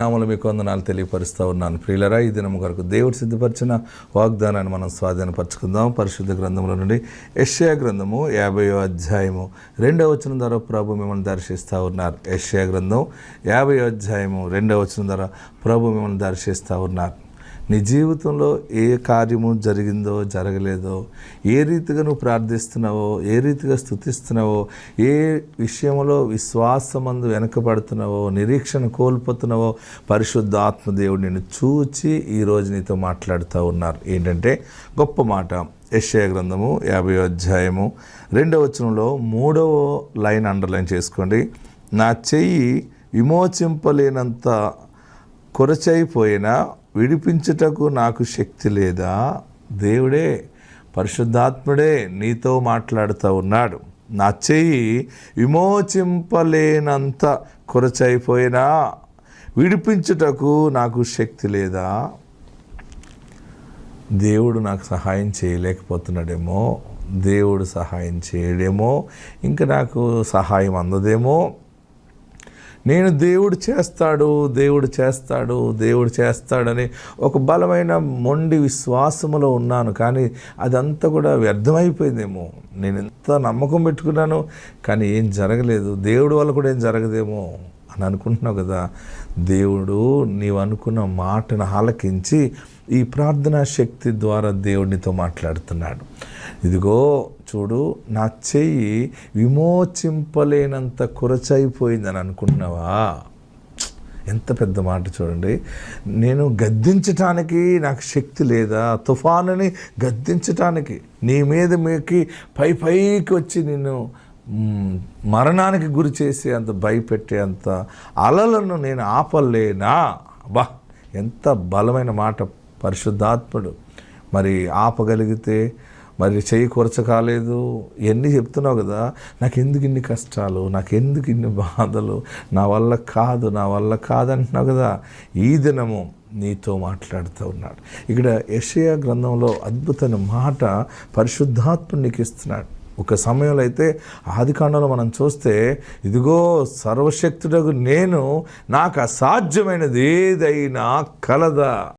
నామలు మీకు వందనాలు తెలియపరుస్తూ ఉన్నాను. ప్రియులరా ఈ దినం కొరకు దేవుడు సిద్ధపరిచిన వాగ్దానాన్ని మనం స్వాధీనపరచుకుందాం. పరిశుద్ధ గ్రంథంలో నుండి యష్యా గ్రంథము యాభయో అధ్యాయము రెండవ వచనం ధర ప్రభు మిమ్మల్ని దర్శిస్తూ ఉన్నారు. యష్యా గ్రంథం యాభయో అధ్యాయము రెండవ వచనం ధర ప్రభు మిమ్మల్ని దర్శిస్తూ ఉన్నారు. నీ జీవితంలో ఏ కార్యము జరిగిందో జరగలేదో ఏ రీతిగా నువ్వు ప్రార్థిస్తున్నావో ఏ రీతిగా స్థుతిస్తున్నావో ఏ విషయంలో విశ్వాసమందు వెనకబడుతున్నావో నిరీక్షణ కోల్పోతున్నావో పరిశుద్ధ ఆత్మదేవుడు నిన్ను చూచి ఈరోజు నీతో మాట్లాడుతూ ఉన్నారు. ఏంటంటే గొప్ప మాట. యశ్య గ్రంథము యాభై అధ్యాయము రెండవ వచనంలో మూడవ లైన్ అండర్లైన్ చేసుకోండి. నా చెయ్యి విమోచింపలేనంత కొరచైపోయినా విడిపించుటకు నాకు శక్తి లేదా? దేవుడే పరిశుద్ధాత్ముడే నీతో మాట్లాడుతూ ఉన్నాడు. నా చెయ్యి విమోచింపలేనంత కొరచైపోయినా విడిపించుటకు నాకు శక్తి లేదా? దేవుడు నాకు సహాయం చేయలేకపోతున్నాడేమో దేవుడు సహాయం చేయడేమో ఇంకా నాకు సహాయం అందదేమో నేను దేవుడు చేస్తాడు దేవుడు చేస్తాడు దేవుడు చేస్తాడని ఒక బలమైన మొండి విశ్వాసములో ఉన్నాను. కానీ అదంతా కూడా వ్యర్థమైపోయిందేమో. నేను ఎంత నమ్మకం పెట్టుకున్నాను కానీ ఏం జరగలేదు. దేవుడు వల్ల కూడా ఏం జరగదేమో అని అనుకుంటున్నావు కదా. దేవుడు నీవు అనుకున్న మాటను ఆలకించి ఈ ప్రార్థనా శక్తి ద్వారా దేవుడినితో మాట్లాడుతున్నాడు. ఇదిగో చూడు నా చెయ్యి విమోచింపలేనంత కురచైపోయిందని అనుకుంటున్నావా ఎంత పెద్ద మాట చూడండి. నేను గద్దించటానికి నాకు శక్తి లేదా? తుఫానుని గద్దించటానికి నీ మీద మీకి పై పైకి వచ్చి నిన్ను మరణానికి గురి చేసి అంత భయపెట్టే అంత అలలను నేను ఆపలేనా? బా ఎంత బలమైన మాట పరిశుద్ధాత్ముడు. మరి ఆపగలిగితే మరి చెయ్యి కొరచ కాలేదు. ఇవన్నీ చెప్తున్నావు కదా నాకు ఎందుకు ఇన్ని కష్టాలు నాకు ఎందుకు ఇన్ని బాధలు నా వల్ల కాదు నా వల్ల కాదంటున్నావు కదా. ఈ దినము నీతో మాట్లాడుతూ ఉన్నాడు. ఇక్కడ యషయా గ్రంథంలో అద్భుతమైన మాట పరిశుద్ధాత్ముడు నీకు ఇస్తున్నాడు. ఒక సమయంలో అయితే ఆదికాండంలో మనం చూస్తే ఇదిగో సర్వశక్తుడకు నేను నాకు అసాధ్యమైనది ఏదైనా కలదా.